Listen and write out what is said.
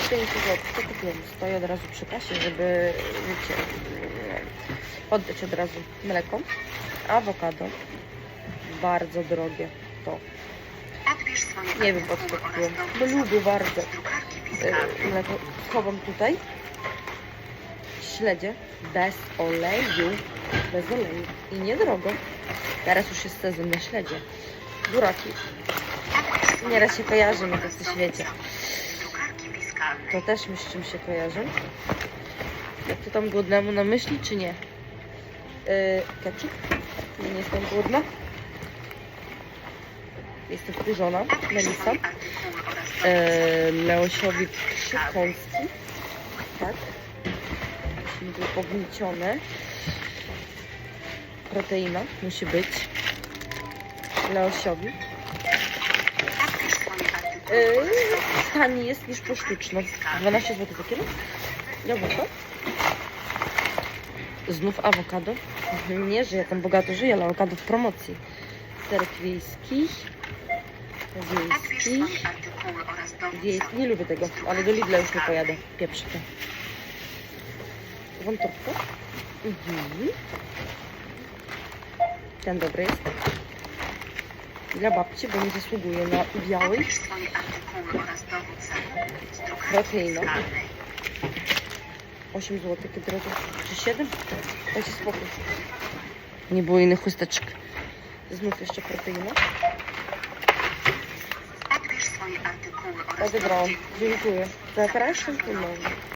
105 zł. Co kupiłem? Stoi od razu przy kasie, żeby wiecie, oddać od razu mleko. Awokado. Bardzo drogie to. Nie wiem po co to kupiłem. Bo lubię bardzo. E, Mleko chowam tutaj. Śledzie bez oleju. Bez oleju. I niedrogo. Teraz już jest sezon na śledzie. Buraki. Nieraz się kojarzy mi to w świecie. To też mi z czym się kojarzy. Jak to tam głodnemu na myśli, czy nie? Yy, ketchup? Nie, nie jestem głodna. Jestem wkurzona. Melisa. Yy, Leosiowi trzy kąski. Tak. Musimy były pogniecione. Proteina musi być. Leosiowi. Yy, taniej jest niż posztuczno. 12 zł za kilo. Jabłko. Znów awokado. Nie, że ja tam bogato żyję, ale awokado w promocji. Serek wiejski. Wiejski. Wiejski. Nie lubię tego, ale do Lidla już nie pojadę. Pieprz to. Wątróbka. Mhm. Ten dobry jest. для бабці, бо він засугує на ялий. Проклейно. 8 злотих кідроти. Чи ще один? Ось спокій. Не було і не хусточок. Знутрі ще протеїну. Одібрав. Дякую. За краще не можна.